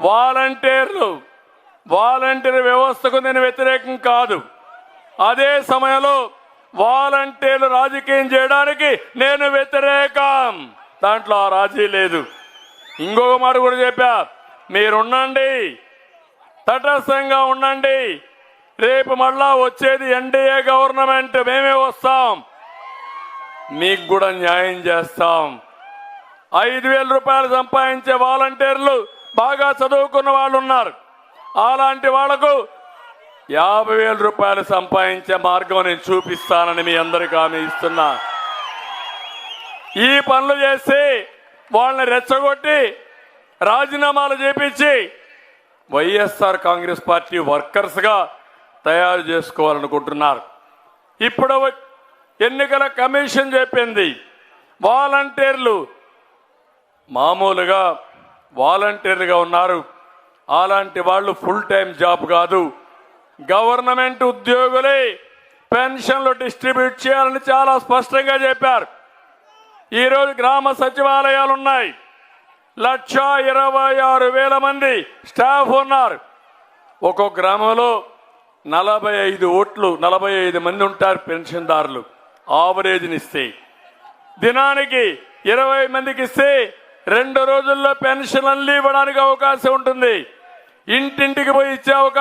వాలంటీర్లు. వాలంటీర్ వ్యవస్థకు నేను వ్యతిరేకం కాదు. అదే సమయంలో వాలంటీర్లు రాజకీయం చేయడానికి నేను వ్యతిరేకం. దాంట్లో ఆ రాజీ లేదు. ఇంకొక మాట కూడా చెప్పా. మీరుండండి తటస్థంగా ఉండండి. రేపు మళ్ళా వచ్చేది ఎన్డీఏ గవర్నమెంట్. మేమే వస్తాం. మీకు కూడా న్యాయం చేస్తాం. ఐదు వేల రూపాయలు సంపాదించే వాలంటీర్లు బాగా చదువుకున్న వాళ్ళు ఉన్నారు అలాంటి వాళ్ళకు యాభై వేల రూపాయలు సంపాదించే మార్గం నేను చూపిస్తానని మీ అందరికీ హామీ ఇస్తున్నా. ఈ పనులు చేసి వాళ్ళని రెచ్చగొట్టి రాజీనామాలు చేపించి వైఎస్ఆర్ కాంగ్రెస్ పార్టీ వర్కర్స్గా తయారు చేసుకోవాలనుకుంటున్నారు. ఇప్పుడు ఎన్నికల కమిషన్ చెప్పింది. వాలంటీర్లు మామూలుగా వాలంటీర్లుగా ఉన్నారు. అలాంటి వాళ్ళు ఫుల్ టైం జాబ్ కాదు. గవర్నమెంట్ ఉద్యోగులే పెన్షన్లు డిస్ట్రిబ్యూట్ చేయాలని చాలా స్పష్టంగా చెప్పారు. ఈరోజు గ్రామ సచివాలయాలు ఉన్నాయి. లక్ష ఇరవై ఆరు వేల మంది స్టాఫ్ ఉన్నారు. ఒక్కొక్క గ్రామంలో నలభై ఐదు ఓట్లు నలభై ఐదు మంది ఉంటారు పెన్షన్దారులు. ఆవరేజ్ని ఇస్తే. దినానికి ఇరవై మందికి ఇస్తే రెండు రోజుల్లో పెన్షన్ ఇవ్వడానికి అవకాశం ఉంటుంది. ఇంటింటికి పోయి ఇచ్చే అవకాశం